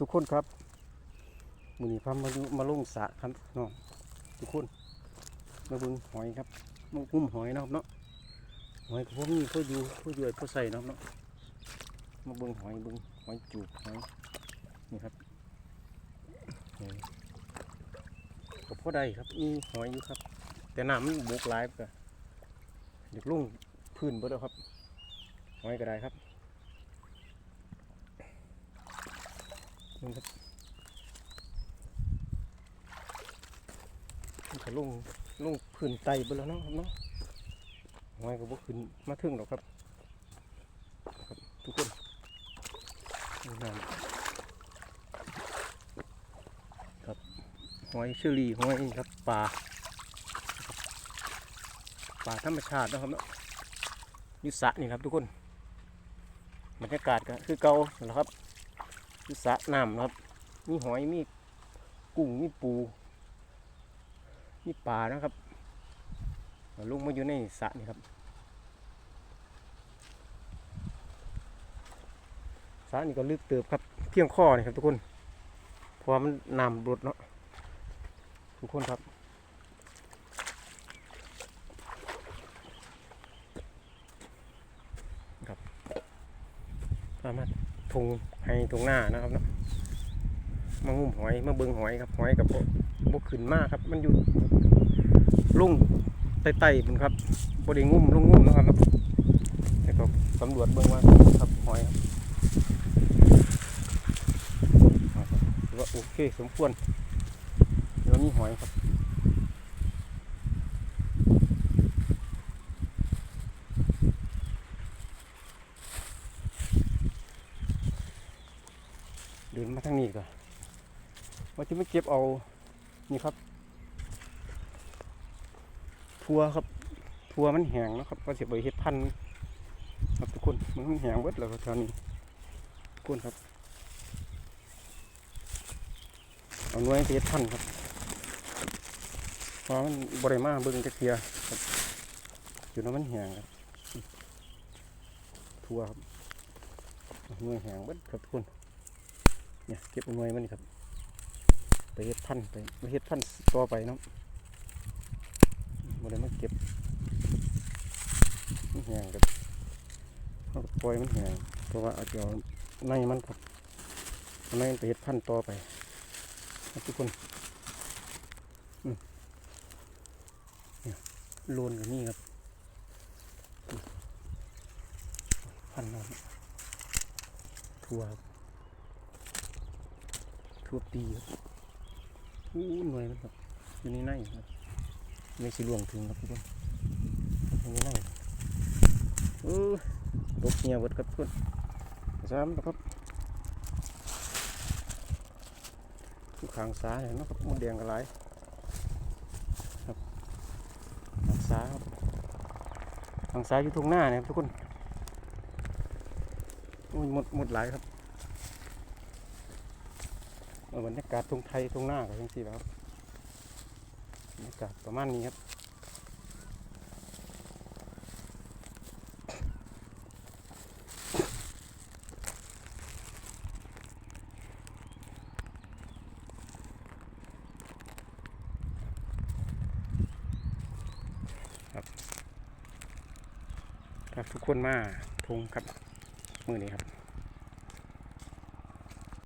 ทุกคนครับมือนี้พามาดูมาลงสะครับน้องทุกคนมาบิ่งหอยครับมากุ้มหอยนะครับเนาะหอยพวกนี้เขาอยู่เขาอยู่ไอ้เขาใส่เนาะครับเนาะมาบิ่งหอยบิ่งหอยจูบหอยนี่ครับนี่ก็พอได้ครับมีหอยอยู่ครับ แต่น้ำมันบกหลายก็เด็กลุ่งพื้นเบิดแล้วครับหอยก็ได้ครับ นี่ครับก็ลงลงพื้นไตไปแล้วเนาะครับเนาะหอยก็บ่ขึ้นมาถึงหรอกครับ ครับทุกคนน้ำครับหอยเชอรี่หอยครับปลาปลาธรรมชาตินะครับเนาะยุสระนี่ครับทุกคน บรรยากาศก็คือเก่าแหละครับ อยุสระน้ำนะครับ มีหอยมีกุ้งมีปู มีป่านะครับลงมาอยู่ในสระนี่ครับสระนี่ก็ลึกเติบครับ เพียงข้อนี่ครับทุกคนเพราะมันน้ำรดเนาะทุกคนครับครับสามารถ ทงให้ทงหน้านะครับเนาะมางุ่มหอยมาเบิงหอยครับหอยกับบกขึ้นมากครับ มันอยู่ลุ่งไต่ๆมันครับบไดีงุ่มลุ่งงุ่มนะครับเนาะแล้วก็สำรวจเบื้องว่าครับหอยครับว่าโอเคสมควรแล้วมีหอยครับ เดินมาทางนี้ก็ว่าจะไม่เก็บเอา นี่ครับ ทัวครับ ทัวมันแหงนะครับก็จะไปเฮ็ดพันครับทุกคน มันแหงเบิดแล้วแถวนี้ทุกคนครับ เอาหน่วยไปเฮ็ดพันครับเพราะมันบริมาเบิ่งจะเคลียร์ครับอยู่นั้นมันแหงครับทัวครับหน่วยแหงเบิดครับทุกคน เนี่ยเก็บเอาหน่วยมันครับ ไปเฮ็ดพันธุ์ไปไปเฮ็ดพันธุ์ต่อไปเนาะบ่ได้มาเก็บมันแห้งกับเขาปล่อยมันแห้งเพราะว่าเอาจะเอาในมันครับในมันไปเฮ็ดพันธุ์ต่อไปทุกคนเนี่ยโลนกับนี่ครับพันธุ์เราทัวรั บทั่วปีครับอู้หน่วยมันครับอยู่ในในครับไม่สิลวงถึงครับทุกคนอันนี้นั่งเออตกเงียบดครับทุกคนสามนะครับทุกขางซ้ายเห็นไหมครับมดแดงกันหลายครับขางซ้ายครับขางซ้ายอยู่ตรงหน้าเนี่ยครับทุกคนโอ้ยหมดหมดหลายครับ บรรยากาศตรงไทยตรงหน้ากับทั้งสี่แล้วครับบรรยากาศประมาณนี้ครับครับครับทุกคนมาทงครับ มือนี้ครับ